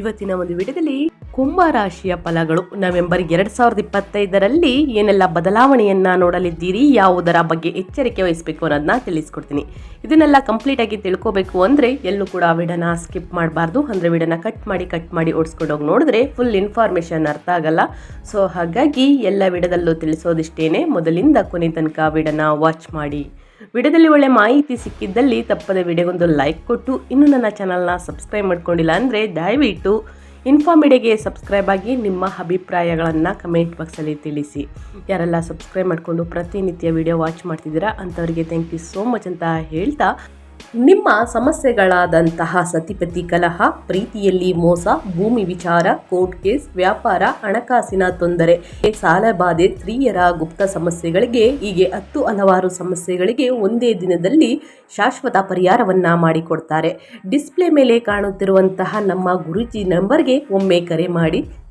ಇವತ್ತಿನ ಒಂದು ವಿಡಿಯೋದಲ್ಲಿ ಕುಂಭ ರಾಶಿಯ ಫಲಗಳು. ನವೆಂಬರ್ ಎರಡ್ ಸಾವಿರದ ಇಪ್ಪತ್ತೈದರಲ್ಲಿ ಏನೆಲ್ಲ ಬದಲಾವಣೆಯನ್ನ ನೋಡಲಿದ್ದೀರಿ, ಯಾವುದರ ಬಗ್ಗೆ ಎಚ್ಚರಿಕೆ ವಹಿಸಬೇಕು ಅನ್ನೋದನ್ನ ತಿಳಿಸ್ಕೊಡ್ತೀನಿ. ಇದನ್ನೆಲ್ಲ ಕಂಪ್ಲೀಟ್ ಆಗಿ ತಿಳ್ಕೋಬೇಕು ಅಂದ್ರೆ ಎಲ್ಲೂ ಕೂಡ ವಿಡನ ಸ್ಕಿಪ್ ಮಾಡಬಾರ್ದು. ಅಂದ್ರೆ ವಿಡನ ಕಟ್ ಮಾಡಿ ಕಟ್ ಮಾಡಿ ಓಡಿಸ್ಕೊಂಡೋಗಿ ನೋಡಿದ್ರೆ ಫುಲ್ ಇನ್ಫಾರ್ಮೇಶನ್ ಅರ್ಥ ಆಗಲ್ಲ. ಸೊ ಹಾಗಾಗಿ ಎಲ್ಲ ವಿಡದಲ್ಲೂ ತಿಳಿಸೋದಿಷ್ಟೇನೆ. ಮೊದಲಿಂದ ಕೊನೆ ತನಕ ವಿಡನ ವಾಚ್ ಮಾಡಿ. ವಿಡಿಯೋದಲ್ಲಿ ಒಳ್ಳೆ ಮಾಹಿತಿ ಸಿಕ್ಕಿದ್ದಲ್ಲಿ ತಪ್ಪದೆ ವಿಡಿಯೋಗೊಂದು ಲೈಕ್ ಕೊಟ್ಟು ಇನ್ನೂ ನನ್ನ ಚಾನಲ್ನ ಸಬ್ಸ್ಕ್ರೈಬ್ ಮಾಡ್ಕೊಂಡಿಲ್ಲ ಅಂದರೆ ದಯವಿಟ್ಟು ಇನ್ಫಾರ್ಮಿಡಿಗೆ ಸಬ್ಸ್ಕ್ರೈಬ್ ಆಗಿ ನಿಮ್ಮ ಅಭಿಪ್ರಾಯಗಳನ್ನು ಕಮೆಂಟ್ ಬಾಕ್ಸಲ್ಲಿ ತಿಳಿಸಿ. ಯಾರೆಲ್ಲ ಸಬ್ಸ್ಕ್ರೈಬ್ ಮಾಡಿಕೊಂಡು ಪ್ರತಿನಿತ್ಯ ವಿಡಿಯೋ ವಾಚ್ ಮಾಡ್ತಿದ್ದೀರಾ ಅಂಥವ್ರಿಗೆ ಥ್ಯಾಂಕ್ ಯು ಸೋ ಮಚ್ ಅಂತ ಹೇಳ್ತಾ ನಿಮ್ಮ ಸಮಸ್ಯೆಗಳಾದಂತಹ ಸತಿಪತಿ ಕಲಹ, ಪ್ರೀತಿಯಲ್ಲಿ ಮೋಸ, ಭೂಮಿ ವಿಚಾರ, ಕೋರ್ಟ್ ಕೇಸ್, ವ್ಯಾಪಾರ, ಹಣಕಾಸಿನ ತೊಂದರೆ ಸಾಲಬಾಧೆ ಸ್ತ್ರೀಯರ ಗುಪ್ತ ಸಮಸ್ಯೆಗಳಿಗೆ, ಹೀಗೆ ಹತ್ತು ಹಲವಾರು ಸಮಸ್ಯೆಗಳಿಗೆ ಒಂದೇ ದಿನದಲ್ಲಿ ಶಾಶ್ವತ ಪರಿಹಾರವನ್ನ ಮಾಡಿಕೊಡ್ತಾರೆ. ಡಿಸ್ಪ್ಲೇ ಮೇಲೆ ಕಾಣುತ್ತಿರುವಂತಹ ನಮ್ಮ ಗುರುಜಿ ನಂಬರ್ಗೆ ಒಮ್ಮೆ ಕರೆ ಮಾಡಿ.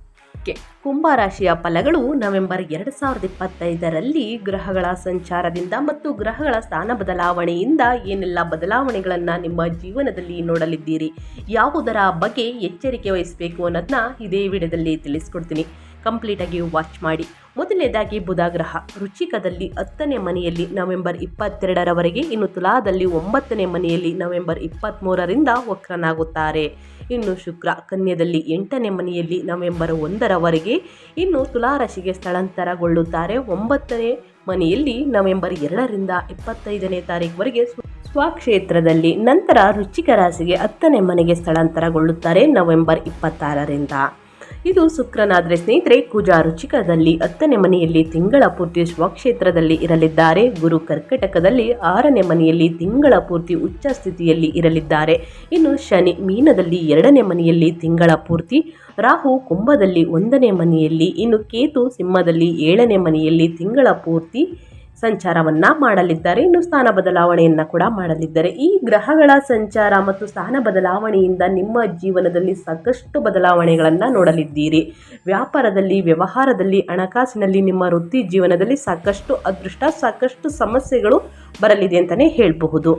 ಕೆ. ಕುಂಭರಾಶಿಯ ಫಲಗಳು ನವೆಂಬರ್ ಎರಡು ಸಾವಿರದ ಇಪ್ಪತ್ತೈದರಲ್ಲಿ ಗ್ರಹಗಳ ಸಂಚಾರದಿಂದ ಮತ್ತು ಗ್ರಹಗಳ ಸ್ಥಾನ ಬದಲಾವಣೆಯಿಂದ ಏನೆಲ್ಲ ಬದಲಾವಣೆಗಳನ್ನು ನಿಮ್ಮ ಜೀವನದಲ್ಲಿ ನೋಡಲಿದ್ದೀರಿ? ಯಾವುದರ ಬಗ್ಗೆ ಎಚ್ಚರಿಕೆ ವಹಿಸಬೇಕು ಅನ್ನೋದನ್ನ ಇದೇ ವಿಡಿಯೋದಲ್ಲಿ ತಿಳಿಸ್ಕೊಡ್ತೀನಿ. ಕಂಪ್ಲೀಟಾಗಿ ವಾಚ್ ಮಾಡಿ. ಮೊದಲನೇದಾಗಿ ಬುಧ ಗ್ರಹ ರುಚಿಕದಲ್ಲಿ ಹತ್ತನೇ ಮನೆಯಲ್ಲಿ ನವೆಂಬರ್ ಇಪ್ಪತ್ತೆರಡರವರೆಗೆ, ಇನ್ನು ತುಲಾದಲ್ಲಿ ಒಂಬತ್ತನೇ ಮನೆಯಲ್ಲಿ ನವೆಂಬರ್ ಇಪ್ಪತ್ತ್ಮೂರರಿಂದ ವಕ್ರನಾಗುತ್ತಾರೆ. ಇನ್ನು ಶುಕ್ರ ಕನ್ಯದಲ್ಲಿ ಎಂಟನೇ ಮನೆಯಲ್ಲಿ ನವೆಂಬರ್ ಒಂದರವರೆಗೆ, ಇನ್ನು ತುಲಾರಾಶಿಗೆ ಸ್ಥಳಾಂತರಗೊಳ್ಳುತ್ತಾರೆ. ಒಂಬತ್ತನೇ ಮನೆಯಲ್ಲಿ ನವೆಂಬರ್ ಎರಡರಿಂದ ಇಪ್ಪತ್ತೈದನೇ ತಾರೀಕುವರೆಗೆ ಸ್ವಕ್ಷೇತ್ರದಲ್ಲಿ ನಂತರ ರುಚಿಕ ರಾಶಿಗೆ ಹತ್ತನೇ ಮನೆಗೆ ಸ್ಥಳಾಂತರಗೊಳ್ಳುತ್ತಾರೆ ನವೆಂಬರ್ ಇಪ್ಪತ್ತಾರರಿಂದ. ಇದು ಶುಕ್ರನಾದ್ರೆ ಸ್ನೇಹಿತರೆ ಕುಜಾ ರುಚಿಕದಲ್ಲಿ ಹತ್ತನೇ ಮನೆಯಲ್ಲಿ ತಿಂಗಳ ಪೂರ್ತಿ ಸ್ವಕ್ಷೇತ್ರದಲ್ಲಿ ಇರಲಿದ್ದಾರೆ. ಗುರು ಕರ್ಕಟಕದಲ್ಲಿ ಆರನೇ ಮನೆಯಲ್ಲಿ ತಿಂಗಳ ಪೂರ್ತಿ ಉಚ್ಚ ಸ್ಥಿತಿಯಲ್ಲಿ ಇರಲಿದ್ದಾರೆ. ಇನ್ನು ಶನಿ ಮೀನದಲ್ಲಿ ಎರಡನೇ ಮನೆಯಲ್ಲಿ ತಿಂಗಳ ಪೂರ್ತಿ, ರಾಹು ಕುಂಭದಲ್ಲಿ ಒಂದನೇ ಮನೆಯಲ್ಲಿ, ಇನ್ನು ಕೇತು ಸಿಂಹದಲ್ಲಿ ಏಳನೇ ಮನೆಯಲ್ಲಿ ತಿಂಗಳ ಪೂರ್ತಿ ಸಂಚಾರವನ್ನ ಮಾಡಲಿದ್ದಾರೆ. ಇನ್ನು ಸ್ಥಾನ ಬದಲಾವಣೆಯನ್ನ ಕೂಡ ಮಾಡಲಿದ್ದಾರೆ. ಈ ಗ್ರಹಗಳ ಸಂಚಾರ ಮತ್ತು ಸ್ಥಾನ ಬದಲಾವಣೆಯಿಂದ ನಿಮ್ಮ ಜೀವನದಲ್ಲಿ ಸಾಕಷ್ಟು ಬದಲಾವಣೆಗಳನ್ನು ನೋಡಲಿದ್ದೀರಿ. ವ್ಯಾಪಾರದಲ್ಲಿ, ವ್ಯವಹಾರದಲ್ಲಿ, ಹಣಕಾಸಿನಲ್ಲಿ ನಿಮ್ಮ ವೃತ್ತಿ ಜೀವನದಲ್ಲಿ ಸಾಕಷ್ಟು ಅದೃಷ್ಟ, ಸಾಕಷ್ಟು ಸಮಸ್ಯೆಗಳು ಬರಲಿದೆ ಅಂತಲೇ ಹೇಳಬಹುದು.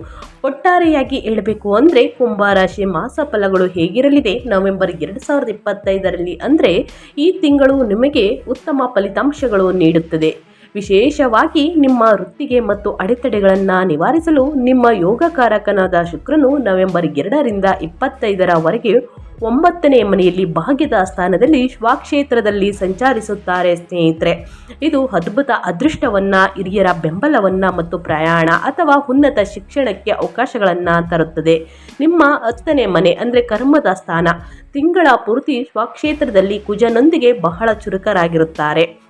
ಒಟ್ಟಾರೆಯಾಗಿ ಹೇಳಬೇಕು ಅಂದರೆ ಕುಂಭರಾಶಿ ಮಾಸ ಫಲಗಳು ಹೇಗಿರಲಿದೆ? ನವೆಂಬರ್ ಎರಡು ಸಾವಿರದ ಇಪ್ಪತ್ತೈದರಲ್ಲಿ ಅಂದರೆ ಈ ತಿಂಗಳು ನಿಮಗೆ ಉತ್ತಮ ಫಲಿತಾಂಶಗಳು ನೀಡುತ್ತದೆ. ವಿಶೇಷವಾಗಿ ನಿಮ್ಮ ವೃತ್ತಿಗೆ ಮತ್ತು ಅಡೆತಡೆಗಳನ್ನು ನಿವಾರಿಸಲು ನಿಮ್ಮ ಯೋಗಕಾರಕನಾದ ಶುಕ್ರನು ನವೆಂಬರ್ ಎರಡರಿಂದ ಇಪ್ಪತ್ತೈದರವರೆಗೆ ಒಂಬತ್ತನೇ ಮನೆಯಲ್ಲಿ ಭಾಗ್ಯದ ಸ್ಥಾನದಲ್ಲಿ ಶ್ವಾಕ್ಷೇತ್ರದಲ್ಲಿ ಸಂಚರಿಸುತ್ತಾರೆ, ಸ್ನೇಹಿತರೆ. ಇದು ಅದ್ಭುತ ಅದೃಷ್ಟವನ್ನು, ಹಿರಿಯರ ಬೆಂಬಲವನ್ನು ಮತ್ತು ಪ್ರಯಾಣ ಅಥವಾ ಉನ್ನತ ಶಿಕ್ಷಣಕ್ಕೆ ಅವಕಾಶಗಳನ್ನು ತರುತ್ತದೆ. ನಿಮ್ಮ ಹತ್ತನೇ ಮನೆ ಅಂದರೆ ಕರ್ಮದ ಸ್ಥಾನ. ತಿಂಗಳ ಪೂರ್ತಿ ಸ್ವಕ್ಷೇತ್ರದಲ್ಲಿ ಕುಜನೊಂದಿಗೆ ಬಹಳ ಚುರುಕರಾಗಿರುತ್ತಾರೆ.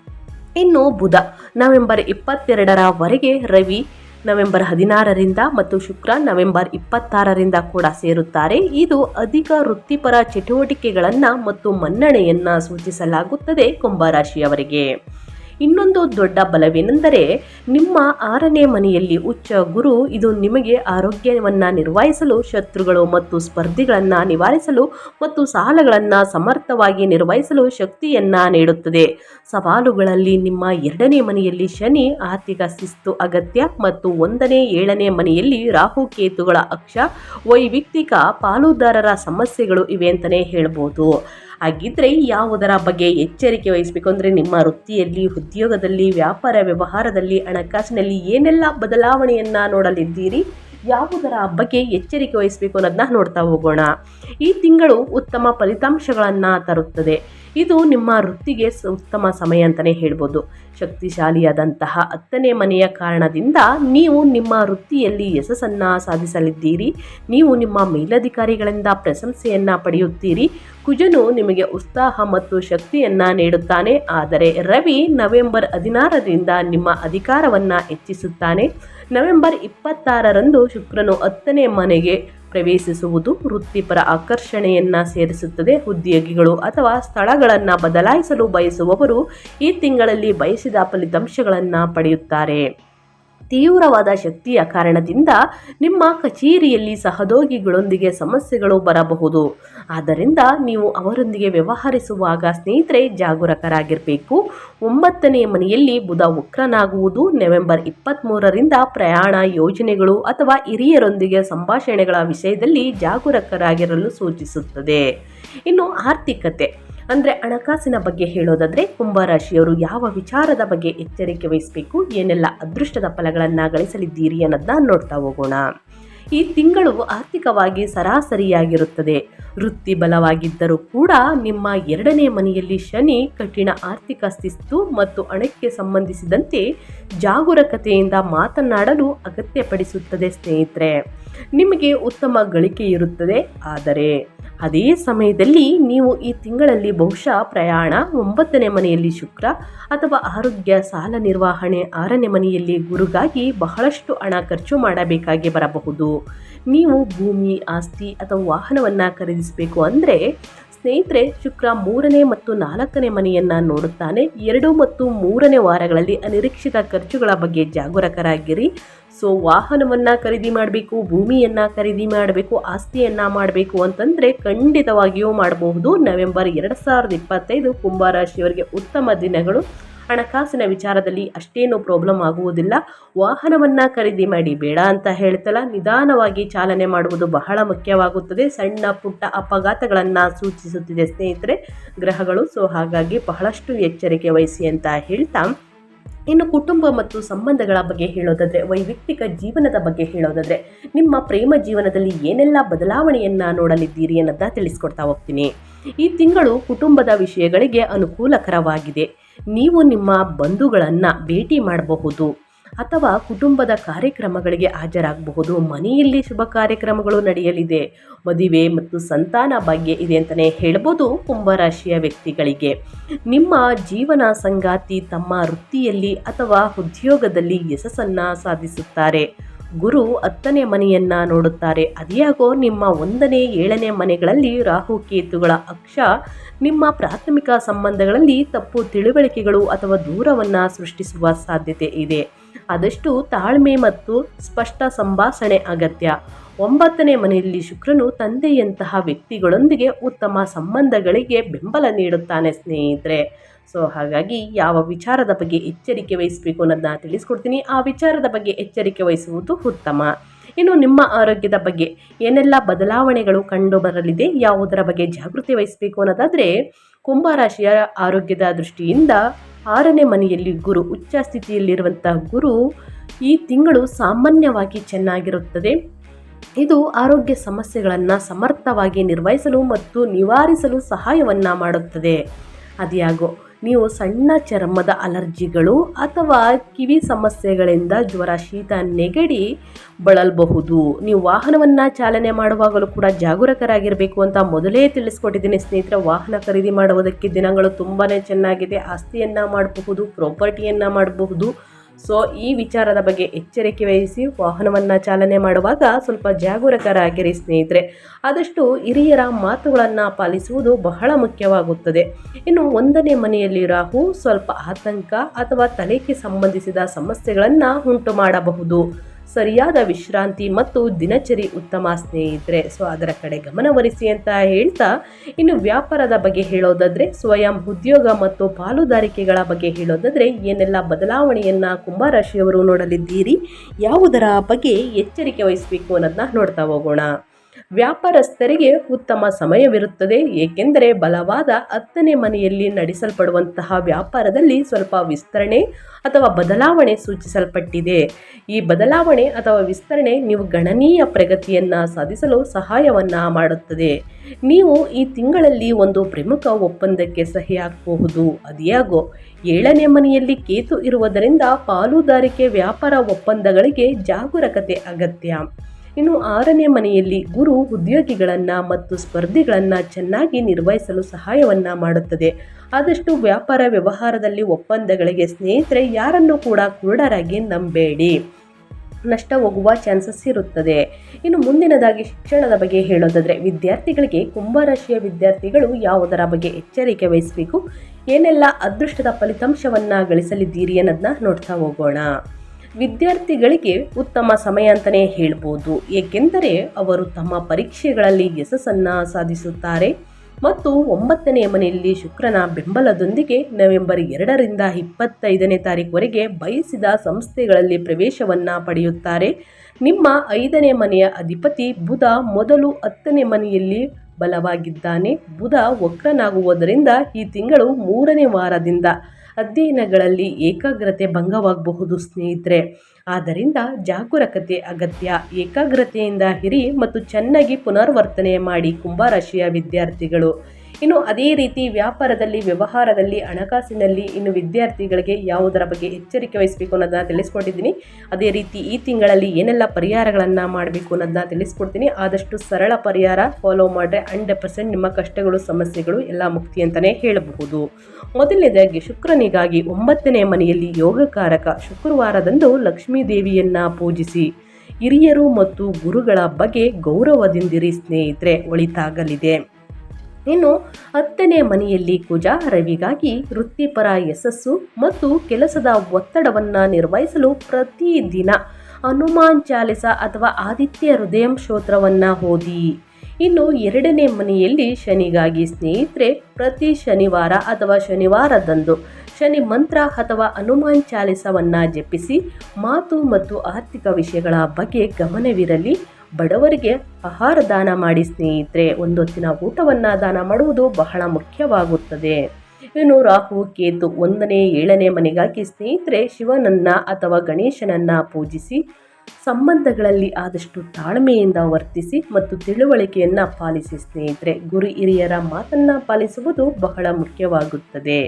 ಇನ್ನು ಬುಧ, ನವೆಂಬರ್ ಇಪ್ಪತ್ತೆರಡರವರೆಗೆ ರವಿ, ನವೆಂಬರ್ ಹದಿನಾರರಿಂದ ಮತ್ತು ಶುಕ್ರ, ನವೆಂಬರ್ ಇಪ್ಪತ್ತಾರರಿಂದ ಕೂಡ ಸೇರುತ್ತಾರೆ. ಇದು ಅಧಿಕ ವೃತ್ತಿಪರ ಚಟುವಟಿಕೆಗಳನ್ನು ಮತ್ತು ಮನ್ನಣೆಯನ್ನು ಸೂಚಿಸಲಾಗುತ್ತದೆ ಕುಂಭರಾಶಿಯವರಿಗೆ. ಇನ್ನೊಂದು ದೊಡ್ಡ ಬಲವೇನೆಂದರೆ ನಿಮ್ಮ ಆರನೇ ಮನೆಯಲ್ಲಿ ಉಚ್ಚ ಗುರು, ಇದು ನಿಮಗೆ ಆರೋಗ್ಯವನ್ನು ನಿರ್ವಹಿಸಲು, ಶತ್ರುಗಳು ಮತ್ತು ಸ್ಪರ್ಧಿಗಳನ್ನು ನಿವಾರಿಸಲು ಮತ್ತು ಸಾಲಗಳನ್ನು ಸಮರ್ಥವಾಗಿ ನಿರ್ವಹಿಸಲು ಶಕ್ತಿಯನ್ನು ನೀಡುತ್ತದೆ. ಸವಾಲುಗಳಲ್ಲಿ ನಿಮ್ಮ ಎರಡನೇ ಮನೆಯಲ್ಲಿ ಶನಿ, ಆರ್ಥಿಕ ಶಿಸ್ತು ಅಗತ್ಯ ಮತ್ತು ಒಂದನೇ, ಏಳನೇ ಮನೆಯಲ್ಲಿ ರಾಹು ಕೇತುಗಳ ಅಕ್ಷ, ವೈಯಕ್ತಿಕ ಪಾಲುದಾರರ ಸಮಸ್ಯೆಗಳು ಇವೆ ಅಂತಲೇ ಹೇಳ್ಬೋದು. ಹಾಗಿದ್ರೆ ಯಾವುದರ ಬಗ್ಗೆ ಎಚ್ಚರಿಕೆ ವಹಿಸಬೇಕು ಅಂದರೆ ನಿಮ್ಮ ವೃತ್ತಿಯಲ್ಲಿ, ಉದ್ಯೋಗದಲ್ಲಿ, ವ್ಯಾಪಾರ ವ್ಯವಹಾರದಲ್ಲಿ, ಹಣಕಾಸಿನಲ್ಲಿ ಏನೆಲ್ಲ ಬದಲಾವಣೆಯನ್ನು ನೋಡಲಿದ್ದೀರಿ? ಯಾವುದರ ಬಗ್ಗೆ ಎಚ್ಚರಿಕೆ ವಹಿಸಬೇಕು ಅನ್ನೋದನ್ನ ನೋಡ್ತಾ ಹೋಗೋಣ. ಈ ತಿಂಗಳು ಉತ್ತಮ ಫಲಿತಾಂಶಗಳನ್ನು ತರುತ್ತದೆ. ಇದು ನಿಮ್ಮ ವೃತ್ತಿಗೆ ಉತ್ತಮ ಸಮಯ ಅಂತಲೇ ಹೇಳ್ಬೋದು. ಶಕ್ತಿಶಾಲಿಯಾದಂತಹ ಹತ್ತನೇ ಮನೆಯ ಕಾರಣದಿಂದ ನೀವು ನಿಮ್ಮ ವೃತ್ತಿಯಲ್ಲಿ ಯಶಸ್ಸನ್ನು ಸಾಧಿಸಲಿದ್ದೀರಿ. ನೀವು ನಿಮ್ಮ ಮೇಲಧಿಕಾರಿಗಳಿಂದ ಪ್ರಶಂಸೆಯನ್ನು ಪಡೆಯುತ್ತೀರಿ. ಕುಜನು ನಿಮಗೆ ಉತ್ಸಾಹ ಮತ್ತು ಶಕ್ತಿಯನ್ನು ನೀಡುತ್ತಾನೆ. ಆದರೆ ರವಿ ನವೆಂಬರ್ ಹದಿನಾರರಿಂದ ನಿಮ್ಮ ಅಧಿಕಾರವನ್ನು ಹೆಚ್ಚಿಸುತ್ತಾನೆ. ನವೆಂಬರ್ ಇಪ್ಪತ್ತಾರರಂದು ಶುಕ್ರನು ಹತ್ತನೇ ಮನೆಗೆ ಪ್ರವೇಶಿಸುವುದು ವೃತ್ತಿಪರ ಆಕರ್ಷಣೆಯನ್ನು ಸೇರಿಸುತ್ತದೆ. ಉದ್ಯೋಗಿಗಳು ಅಥವಾ ಸ್ಥಳಗಳನ್ನು ಬದಲಾಯಿಸಲು ಬಯಸುವವರು ಈ ತಿಂಗಳಲ್ಲಿ ಬಯಸಿದ ಫಲಿತಾಂಶಗಳನ್ನು ಪಡೆಯುತ್ತಾರೆ. ತೀವ್ರವಾದ ಶಕ್ತಿಯ ಕಾರಣದಿಂದ ನಿಮ್ಮ ಕಚೇರಿಯಲ್ಲಿ ಸಹೋದ್ಯೋಗಿಗಳೊಂದಿಗೆ ಸಮಸ್ಯೆಗಳು ಬರಬಹುದು. ಆದ್ದರಿಂದ ನೀವು ಅವರೊಂದಿಗೆ ವ್ಯವಹರಿಸುವಾಗ ಸ್ನೇಹಿತರೆ ಜಾಗರೂಕರಾಗಿರಬೇಕು. ಒಂಬತ್ತನೇ ಮನೆಯಲ್ಲಿ ಬುಧ ವಕ್ರನಾಗುವುದು ನವೆಂಬರ್ ಇಪ್ಪತ್ತ್ಮೂರರಿಂದ ಪ್ರಯಾಣ ಯೋಜನೆಗಳು ಅಥವಾ ಹಿರಿಯರೊಂದಿಗೆ ಸಂಭಾಷಣೆಗಳ ವಿಷಯದಲ್ಲಿ ಜಾಗರೂಕರಾಗಿರಲು ಸೂಚಿಸುತ್ತದೆ. ಇನ್ನು ಆರ್ಥಿಕತೆ. ಅಂದರೆ ಹಣಕಾಸಿನ ಬಗ್ಗೆ ಹೇಳೋದಾದರೆ ಕುಂಭರಾಶಿಯವರು ಯಾವ ವಿಚಾರದ ಬಗ್ಗೆ ಎಚ್ಚರಿಕೆ ವಹಿಸಬೇಕು, ಏನೆಲ್ಲ ಅದೃಷ್ಟದ ಫಲಗಳನ್ನು ಗಳಿಸಲಿದ್ದೀರಿ ಅನ್ನೋದನ್ನ ನೋಡ್ತಾ ಹೋಗೋಣ. ಈ ತಿಂಗಳು ಆರ್ಥಿಕವಾಗಿ ಸರಾಸರಿಯಾಗಿರುತ್ತದೆ. ವೃತ್ತಿ ಬಲವಾಗಿದ್ದರೂ ಕೂಡ ನಿಮ್ಮ ಎರಡನೇ ಮನೆಯಲ್ಲಿ ಶನಿ, ಕಠಿಣ ಆರ್ಥಿಕ ಸ್ಥಿಸ್ತು ಮತ್ತು ಹಣಕ್ಕೆ ಸಂಬಂಧಿಸಿದಂತೆ ಜಾಗರೂಕತೆಯಿಂದ ಮಾತನಾಡಲು ಅಗತ್ಯಪಡಿಸುತ್ತದೆ ಸ್ನೇಹಿತರೆ. ನಿಮಗೆ ಉತ್ತಮ ಗಳಿಕೆ ಇರುತ್ತದೆ. ಆದರೆ ಅದೇ ಸಮಯದಲ್ಲಿ ನೀವು ಈ ತಿಂಗಳಲ್ಲಿ ಬಹುಶಃ ಪ್ರಯಾಣ ಒಂಬತ್ತನೇ ಮನೆಯಲ್ಲಿ ಶುಕ್ರ ಅಥವಾ ಆರೋಗ್ಯ ಸಾಲ ನಿರ್ವಹಣೆ ಆರನೇ ಮನೆಯಲ್ಲಿ ಗುರುಗಾಗಿ ಬಹಳಷ್ಟು ಹಣ ಖರ್ಚು ಮಾಡಬೇಕಾಗಿ ಬರಬಹುದು. ನೀವು ಭೂಮಿ, ಆಸ್ತಿ ಅಥವಾ ವಾಹನವನ್ನು ಖರೀದಿಸಬೇಕು ಅಂದರೆ ಸ್ನೇಹಿತರೆ ಶುಕ್ರ ಮೂರನೇ ಮತ್ತು ನಾಲ್ಕನೇ ಮನೆಯನ್ನು ನೋಡುತ್ತಾನೆ. ಎರಡು ಮತ್ತು ಮೂರನೇ ವಾರಗಳಲ್ಲಿ ಅನಿರೀಕ್ಷಿತ ಖರ್ಚುಗಳ ಬಗ್ಗೆ ಜಾಗರೂಕರಾಗಿರಿ. ಸೊ ವಾಹನವನ್ನು ಖರೀದಿ ಮಾಡಬೇಕು, ಭೂಮಿಯನ್ನು ಖರೀದಿ ಮಾಡಬೇಕು, ಆಸ್ತಿಯನ್ನು ಮಾಡಬೇಕು ಅಂತಂದರೆ ಖಂಡಿತವಾಗಿಯೂ ಮಾಡಬಹುದು. ನವೆಂಬರ್ ಎರಡು ಸಾವಿರದ ಇಪ್ಪತ್ತೈದು ಕುಂಭರಾಶಿಯವರಿಗೆ ಉತ್ತಮ ದಿನಗಳು. ಹಣಕಾಸಿನ ವಿಚಾರದಲ್ಲಿ ಅಷ್ಟೇನು ಪ್ರಾಬ್ಲಮ್ ಆಗುವುದಿಲ್ಲ. ವಾಹನವನ್ನು ಖರೀದಿ ಮಾಡಿ ಬೇಡ ಅಂತ ಹೇಳ್ತಲ್ಲ, ನಿಧಾನವಾಗಿ ಚಾಲನೆ ಮಾಡುವುದು ಬಹಳ ಮುಖ್ಯವಾಗುತ್ತದೆ. ಸಣ್ಣ ಪುಟ್ಟ ಅಪಘಾತಗಳನ್ನು ಸೂಚಿಸುತ್ತಿದೆ ಸ್ನೇಹಿತರೆ, ಗ್ರಹಗಳು. ಸೊ ಹಾಗಾಗಿ ಬಹಳಷ್ಟು ಎಚ್ಚರಿಕೆ ವಹಿಸಿ ಅಂತ ಹೇಳ್ತಾ ಇನ್ನು ಕುಟುಂಬ ಮತ್ತು ಸಂಬಂಧಗಳ ಬಗ್ಗೆ ಹೇಳೋದಾದರೆ, ವೈಯಕ್ತಿಕ ಜೀವನದ ಬಗ್ಗೆ ಹೇಳೋದಾದರೆ, ನಿಮ್ಮ ಪ್ರೇಮ ಜೀವನದಲ್ಲಿ ಏನೆಲ್ಲ ಬದಲಾವಣೆಯನ್ನು ನೋಡಲಿದ್ದೀರಿ ಅನ್ನೋದನ್ನ ತಿಳಿಸ್ಕೊಡ್ತಾ ಹೋಗ್ತೀನಿ. ಈ ತಿಂಗಳು ಕುಟುಂಬದ ವಿಷಯಗಳಿಗೆ ಅನುಕೂಲಕರವಾಗಿದೆ. ನೀವು ನಿಮ್ಮ ಬಂಧುಗಳನ್ನು ಭೇಟಿ ಮಾಡಬಹುದು. ಅಥವಾ ಕುಟುಂಬದ ಕಾರ್ಯಕ್ರಮಗಳಿಗೆ ಹಾಜರಾಗಬಹುದು. ಮನೆಯಲ್ಲಿ ಶುಭ ಕಾರ್ಯಕ್ರಮಗಳು ನಡೆಯಲಿದೆ. ಮದುವೆ ಮತ್ತು ಸಂತಾನ ಭಾಗ್ಯ ಇದೆ ಅಂತಲೇ ಹೇಳ್ಬೋದು ಕುಂಭರಾಶಿಯ ವ್ಯಕ್ತಿಗಳಿಗೆ. ನಿಮ್ಮ ಜೀವನ ಸಂಗಾತಿ ತಮ್ಮ ವೃತ್ತಿಯಲ್ಲಿ ಅಥವಾ ಉದ್ಯೋಗದಲ್ಲಿ ಯಶಸ್ಸನ್ನು ಸಾಧಿಸುತ್ತಾರೆ. ಗುರು ಹತ್ತನೇ ಮನೆಯನ್ನ ನೋಡುತ್ತಾರೆ. ಅದ್ಯಾಗೋ ನಿಮ್ಮ ಒಂದನೇ, ಏಳನೇ ಮನೆಗಳಲ್ಲಿ ರಾಹು, ಕೇತುಗಳ ಅಕ್ಷ ನಿಮ್ಮ ಪ್ರಾಥಮಿಕ ಸಂಬಂಧಗಳಲ್ಲಿ ತಪ್ಪು ತಿಳುವಳಿಕೆಗಳು ಅಥವಾ ದೂರವನ್ನು ಸೃಷ್ಟಿಸುವ ಸಾಧ್ಯತೆ ಇದೆ. ಆದಷ್ಟು ತಾಳ್ಮೆ ಮತ್ತು ಸ್ಪಷ್ಟ ಸಂಭಾಷಣೆ ಅಗತ್ಯ. ಒಂಬತ್ತನೇ ಮನೆಯಲ್ಲಿ ಶುಕ್ರನು ತಂದೆಯಂತಹ ವ್ಯಕ್ತಿಗಳೊಂದಿಗೆ ಉತ್ತಮ ಸಂಬಂಧಗಳಿಗೆ ಬೆಂಬಲ ನೀಡುತ್ತಾನೆ ಸ್ನೇಹಿತರೆ. ಸೊ, ಹಾಗಾಗಿ ಯಾವ ವಿಚಾರದ ಬಗ್ಗೆ ಎಚ್ಚರಿಕೆ ವಹಿಸಬೇಕು ಅನ್ನೋದನ್ನ ತಿಳಿಸ್ಕೊಡ್ತೀನಿ. ಆ ವಿಚಾರದ ಬಗ್ಗೆ ಎಚ್ಚರಿಕೆ ವಹಿಸುವುದು ಉತ್ತಮ. ಇನ್ನು ನಿಮ್ಮ ಆರೋಗ್ಯದ ಬಗ್ಗೆ ಏನೆಲ್ಲ ಬದಲಾವಣೆಗಳು ಕಂಡು ಬರಲಿದೆ, ಯಾವುದರ ಬಗ್ಗೆ ಜಾಗೃತಿ ವಹಿಸಬೇಕು ಅನ್ನೋದಾದರೆ ಕುಂಭರಾಶಿಯ ಆರೋಗ್ಯದ ದೃಷ್ಟಿಯಿಂದ ಆರನೇ ಮನೆಯಲ್ಲಿ ಗುರು ಉಚ್ಚ ಸ್ಥಿತಿಯಲ್ಲಿರುವಂತಹ ಗುರು ಈ ತಿಂಗಳು ಸಾಮಾನ್ಯವಾಗಿ ಚೆನ್ನಾಗಿರುತ್ತದೆ. ಇದು ಆರೋಗ್ಯ ಸಮಸ್ಯೆಗಳನ್ನು ಸಮರ್ಥವಾಗಿ ನಿರ್ವಹಿಸಲು ಮತ್ತು ನಿವಾರಿಸಲು ಸಹಾಯವನ್ನು ಮಾಡುತ್ತದೆ. ಅದ್ಯಾಗೋ ನೀವು ಸಣ್ಣ ಚರ್ಮದ ಅಲರ್ಜಿಗಳು ಅಥವಾ ಕಿವಿ ಸಮಸ್ಯೆಗಳಿಂದ ಜ್ವರ ಶೀತ ನೆಗಡಿ ಬಳಲಬಹುದು. ನೀವು ವಾಹನವನ್ನು ಚಾಲನೆ ಮಾಡುವಾಗಲೂ ಕೂಡ ಜಾಗರೂಕರಾಗಿರಬೇಕು ಅಂತ ಮೊದಲೇ ತಿಳಿಸ್ಕೊಟ್ಟಿದ್ದೀನಿ. ಸ್ನೇಹಿತರ, ವಾಹನ ಖರೀದಿ ಮಾಡುವುದಕ್ಕೆ ದಿನಗಳು ತುಂಬಾ ಚೆನ್ನಾಗಿದೆ. ಆಸ್ತಿಯನ್ನು ಮಾಡಬಹುದು ಪ್ರಾಪರ್ಟಿಯನ್ನು ಮಾಡಬಹುದು. ಸೊ ಈ ವಿಚಾರದ ಬಗ್ಗೆ ಎಚ್ಚರಿಕೆ ವಹಿಸಿ ವಾಹನವನ್ನು ಚಾಲನೆ ಮಾಡುವಾಗ ಸ್ವಲ್ಪ ಜಾಗರೂಕರಾಗಿರಿ, ಸ್ನೇಹಿತರೆ. ಆದಷ್ಟು ಹಿರಿಯರ ಮಾತುಗಳನ್ನು ಪಾಲಿಸುವುದು ಬಹಳ ಮುಖ್ಯವಾಗುತ್ತದೆ. ಇನ್ನು ಒಂದನೇ ಮನೆಯಲ್ಲಿ ರಾಹು ಸ್ವಲ್ಪ ಆತಂಕ ಅಥವಾ ತಲೆಗೆ ಸಂಬಂಧಿಸಿದ ಸಮಸ್ಯೆಗಳನ್ನು ಉಂಟು ಮಾಡಬಹುದು. ಸರಿಯಾದ ವಿಶ್ರಾಂತಿ ಮತ್ತು ದಿನಚರಿ ಉತ್ತಮ ಸ್ನೇಹಿತರೆ. ಸೊ ಅದರ ಕಡೆ ಗಮನವರಿಸಿ ಅಂತ ಹೇಳ್ತಾ, ಇನ್ನು ವ್ಯಾಪಾರದ ಬಗ್ಗೆ ಹೇಳೋದಾದರೆ, ಸ್ವಯಂ ಉದ್ಯೋಗ ಮತ್ತು ಪಾಲುದಾರಿಕೆಗಳ ಬಗ್ಗೆ ಹೇಳೋದಾದರೆ, ಏನೆಲ್ಲ ಬದಲಾವಣೆಯನ್ನು ಕುಂಭರಾಶಿಯವರು ನೋಡಲಿದ್ದೀರಿ, ಯಾವುದರ ಬಗ್ಗೆ ಎಚ್ಚರಿಕೆ ವಹಿಸಬೇಕು ಅನ್ನೋದನ್ನ ನೋಡ್ತಾ ಹೋಗೋಣ. ವ್ಯಾಪಾರಸ್ಥರಿಗೆ ಉತ್ತಮ ಸಮಯವಿರುತ್ತದೆ, ಏಕೆಂದರೆ ಬಲವಾದ ಹತ್ತನೇ ಮನೆಯಲ್ಲಿ ನಡೆಸಲ್ಪಡುವಂತಹ ವ್ಯಾಪಾರದಲ್ಲಿ ಸ್ವಲ್ಪ ವಿಸ್ತರಣೆ ಅಥವಾ ಬದಲಾವಣೆ ಸೂಚಿಸಲ್ಪಟ್ಟಿದೆ. ಈ ಬದಲಾವಣೆ ಅಥವಾ ವಿಸ್ತರಣೆ ನೀವು ಗಣನೀಯ ಪ್ರಗತಿಯನ್ನು ಸಾಧಿಸಲು ಸಹಾಯವನ್ನು ಮಾಡುತ್ತದೆ. ನೀವು ಈ ತಿಂಗಳಲ್ಲಿ ಒಂದು ಪ್ರಮುಖ ಒಪ್ಪಂದಕ್ಕೆ ಸಹಿ ಹಾಕಬಹುದು ಅದಿಯಾಗೋ, ಏಳನೇ ಮನೆಯಲ್ಲಿ ಕೇತು ಇರುವುದರಿಂದ ಪಾಲುದಾರಿಕೆ ವ್ಯಾಪಾರ ಒಪ್ಪಂದಗಳಿಗೆ ಜಾಗರೂಕತೆ ಅಗತ್ಯ. ಇನ್ನು ಆರನೇ ಮನೆಯಲ್ಲಿ ಗುರು ಉದ್ಯೋಗಿಗಳನ್ನು ಮತ್ತು ಸ್ಪರ್ಧಿಗಳನ್ನು ಚೆನ್ನಾಗಿ ನಿರ್ವಹಿಸಲು ಸಹಾಯವನ್ನು ಮಾಡುತ್ತದೆ. ಆದಷ್ಟು ವ್ಯಾಪಾರ ವ್ಯವಹಾರದಲ್ಲಿ ಒಪ್ಪಂದಗಳಿಗೆ ಸ್ನೇಹಿತರೆ ಯಾರನ್ನು ಕೂಡ ಕುರುಡರಾಗಿ ನಂಬೇಡಿ. ನಷ್ಟ ಹೋಗುವ ಚಾನ್ಸಸ್ ಇರುತ್ತದೆ. ಇನ್ನು ಮುಂದಿನದಾಗಿ ಶಿಕ್ಷಣದ ಬಗ್ಗೆ ಹೇಳೋದಾದರೆ ವಿದ್ಯಾರ್ಥಿಗಳಿಗೆ ಕುಂಭರಾಶಿಯ ವಿದ್ಯಾರ್ಥಿಗಳು ಯಾವುದರ ಬಗ್ಗೆ ಎಚ್ಚರಿಕೆ ವಹಿಸಬೇಕು, ಏನೆಲ್ಲ ಅದೃಷ್ಟದ ಫಲಿತಾಂಶವನ್ನು ಗಳಿಸಲಿದ್ದೀರಿ ಅನ್ನೋದನ್ನ ನೋಡ್ತಾ ಹೋಗೋಣ. ವಿದ್ಯಾರ್ಥಿಗಳಿಗೆ ಉತ್ತಮ ಸಮಯ ಅಂತಲೇ ಹೇಳ್ಬೋದು. ಏಕೆಂದರೆ ಅವರು ತಮ್ಮ ಪರೀಕ್ಷೆಗಳಲ್ಲಿ ಯಶಸ್ಸನ್ನು ಸಾಧಿಸುತ್ತಾರೆ ಮತ್ತು ಒಂಬತ್ತನೇ ಮನೆಯಲ್ಲಿ ಶುಕ್ರನ ಬೆಂಬಲದೊಂದಿಗೆ ನವೆಂಬರ್ ಎರಡರಿಂದ ಇಪ್ಪತ್ತೈದನೇ ತಾರೀಕುವರೆಗೆ ಬಯಸಿದ ಸಂಸ್ಥೆಗಳಲ್ಲಿ ಪ್ರವೇಶವನ್ನು ಪಡೆಯುತ್ತಾರೆ. ನಿಮ್ಮ ಐದನೇ ಮನೆಯ ಅಧಿಪತಿ ಬುಧ ಮೊದಲು ಹತ್ತನೇ ಮನೆಯಲ್ಲಿ ಬಲವಾಗಿದ್ದಾನೆ. ಬುಧ ವಕ್ರನಾಗುವುದರಿಂದ ಈ ತಿಂಗಳು ಮೂರನೇ ವಾರದಿಂದ ಅಧ್ಯಯನಗಳಲ್ಲಿ ಏಕಾಗ್ರತೆ ಭಂಗವಾಗಬಹುದು, ಸ್ನೇಹಿತರೆ. ಆದ್ದರಿಂದ ಜಾಗರೂಕತೆ ಅಗತ್ಯ. ಏಕಾಗ್ರತೆಯಿಂದ ಹಿರಿ ಮತ್ತು ಚೆನ್ನಾಗಿ ಪುನರ್ವರ್ತನೆ ಮಾಡಿ ಕುಂಭರಾಶಿಯ ವಿದ್ಯಾರ್ಥಿಗಳು. ಇನ್ನು ಅದೇ ರೀತಿ ವ್ಯಾಪಾರದಲ್ಲಿ, ವ್ಯವಹಾರದಲ್ಲಿ, ಹಣಕಾಸಿನಲ್ಲಿ ಇನ್ನು ವಿದ್ಯಾರ್ಥಿಗಳಿಗೆ ಯಾವುದರ ಬಗ್ಗೆ ಎಚ್ಚರಿಕೆ ವಹಿಸಬೇಕು ಅನ್ನೋದನ್ನ ತಿಳಿಸ್ಕೊಟ್ಟಿದ್ದೀನಿ. ಅದೇ ರೀತಿ ಈ ತಿಂಗಳಲ್ಲಿ ಏನೆಲ್ಲ ಪರಿಹಾರಗಳನ್ನು ಮಾಡಬೇಕು ಅನ್ನೋದನ್ನ ತಿಳಿಸ್ಕೊಡ್ತೀನಿ. ಆದಷ್ಟು ಸರಳ ಪರಿಹಾರ ಫಾಲೋ ಮಾಡಿದ್ರೆ ಹಂಡ್ರೆಡ್ ಪರ್ಸೆಂಟ್ ನಿಮ್ಮ ಕಷ್ಟಗಳು, ಸಮಸ್ಯೆಗಳು ಎಲ್ಲ ಮುಕ್ತಿ ಅಂತಲೇ ಹೇಳಬಹುದು. ಮೊದಲನೇದಾಗಿ ಶುಕ್ರನಿಗಾಗಿ ಒಂಬತ್ತನೇ ಮನೆಯಲ್ಲಿ ಯೋಗಕಾರಕ ಶುಕ್ರವಾರದಂದು ಲಕ್ಷ್ಮೀ ದೇವಿಯನ್ನ ಪೂಜಿಸಿ. ಹಿರಿಯರು ಮತ್ತು ಗುರುಗಳ ಬಗ್ಗೆ ಗೌರವದಿಂದಿರಿ ಸ್ನೇಹಿತರೆ, ಒಳಿತಾಗಲಿದೆ. ಇನ್ನು ಹತ್ತನೇ ಮನೆಯಲ್ಲಿ ಕುಜ ರವಿಗಾಗಿ ವೃತ್ತಿಪರ ಯಶಸ್ಸು ಮತ್ತು ಕೆಲಸದ ಒತ್ತಡವನ್ನು ನಿರ್ವಹಿಸಲು ಪ್ರತಿದಿನ ಹನುಮಾನ್ ಚಾಲಿಸ ಅಥವಾ ಆದಿತ್ಯ ಹೃದಯಂ ಸ್ತೋತ್ರವನ್ನು ಓದಿ. ಇನ್ನು ಎರಡನೇ ಮನೆಯಲ್ಲಿ ಶನಿಗಾಗಿ ಸ್ನೇಹಿತರೆ, ಪ್ರತಿ ಶನಿವಾರ ಅಥವಾ ಶನಿವಾರದಂದು ಶನಿ ಮಂತ್ರ ಅಥವಾ ಹನುಮಾನ್ ಚಾಲಿಸವನ್ನು ಜಪಿಸಿ ಮಾತು ಮತ್ತು ಆರ್ಥಿಕ ವಿಷಯಗಳ ಬಗ್ಗೆ ಗಮನವಿರಲಿ. ಬಡವರಿಗೆ ಆಹಾರ ದಾನ ಮಾಡಿ ಸ್ನೇಹಿತರೆ ಒಂದೊತ್ತಿನ ಊಟವನ್ನು ದಾನ ಮಾಡುವುದು ಬಹಳ ಮುಖ್ಯವಾಗುತ್ತದೆ. ಇನ್ನು ರಾಹು, ಕೇತು ಒಂದನೇ, ಏಳನೇ ಮನೆಗಾಗಿ ಸ್ನೇಹಿತರೆ, ಶಿವನನ್ನ ಅಥವಾ ಗಣೇಶನನ್ನ ಪೂಜಿಸಿ, ಸಂಬಂಧಗಳಲ್ಲಿ ಆದಷ್ಟು ತಾಳ್ಮೆಯಿಂದ ವರ್ತಿಸಿ ಮತ್ತು ತಿಳುವಳಿಕೆಯನ್ನು ಪಾಲಿಸಿ ಸ್ನೇಹಿತರೆ, ಗುರು ಹಿರಿಯರ ಮಾತನ್ನು ಪಾಲಿಸುವುದು ಬಹಳ ಮುಖ್ಯವಾಗುತ್ತದೆ.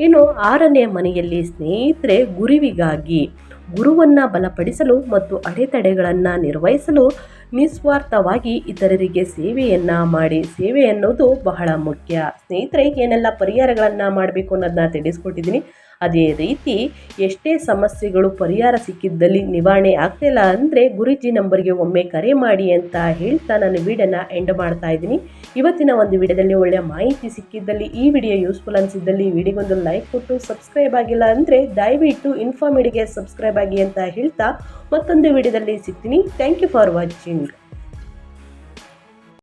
ಇನ್ನು ಆರನೇ ಮನೆಯಲ್ಲಿ ಸ್ನೇಹಿತರೆ, ಗುರುವಿಗಾಗಿ ಗುರುವನ್ನು ಬಲಪಡಿಸಲು ಮತ್ತು ಅಡೆತಡೆಗಳನ್ನು ನಿರ್ವಹಿಸಲು ನಿಸ್ವಾರ್ಥವಾಗಿ ಇತರರಿಗೆ ಸೇವೆಯನ್ನು ಮಾಡಿ ಸೇವೆ ಅನ್ನೋದು ಬಹಳ ಮುಖ್ಯ. ಸ್ನೇಹಿತರೆ, ಏನೆಲ್ಲ ಪರಿಹಾರಗಳನ್ನು ಮಾಡಬೇಕು ಅನ್ನೋದನ್ನ ತಿಳಿಸ್ಕೊಟ್ಟಿದ್ದೀನಿ. ಅದೇ ರೀತಿ ಎಷ್ಟೇ ಸಮಸ್ಯೆಗಳು ಪರಿಹಾರ ಸಿಕ್ಕಿದ್ದಲ್ಲಿ ನಿವಾರಣೆ ಆಗ್ತಿಲ್ಲ ಅಂದರೆ ಗುರುಜಿ ನಂಬರ್ಗೆ ಒಮ್ಮೆ ಕರೆ ಮಾಡಿ ಅಂತ ಹೇಳ್ತಾ ನಾನು ವಿಡಿಯೋನ ಎಂಡ್ ಮಾಡ್ತಾ ಇದ್ದೀನಿ. ಇವತ್ತಿನ ಒಂದು ವಿಡಿಯೋದಲ್ಲಿ ಒಳ್ಳೆಯ ಮಾಹಿತಿ ಸಿಕ್ಕಿದ್ದಲ್ಲಿ ಈ ವಿಡಿಯೋ ಯೂಸ್ಫುಲ್ ಅನಿಸಿದ್ದಲ್ಲಿ ವಿಡಿಯೋಗೊಂದು ಲೈಕ್ ಕೊಟ್ಟು ಸಬ್ಸ್ಕ್ರೈಬ್ ಆಗಿಲ್ಲ ಅಂದರೆ ದಯವಿಟ್ಟು ಇನ್ಫಾರ್ಮಿಡಿಗೆ ಸಬ್ಸ್ಕ್ರೈಬ್ ಆಗಿ ಅಂತ ಹೇಳ್ತಾ ಮತ್ತೊಂದು ವಿಡಿಯೋದಲ್ಲಿ ಸಿಗ್ತೀನಿ. Thank you for watching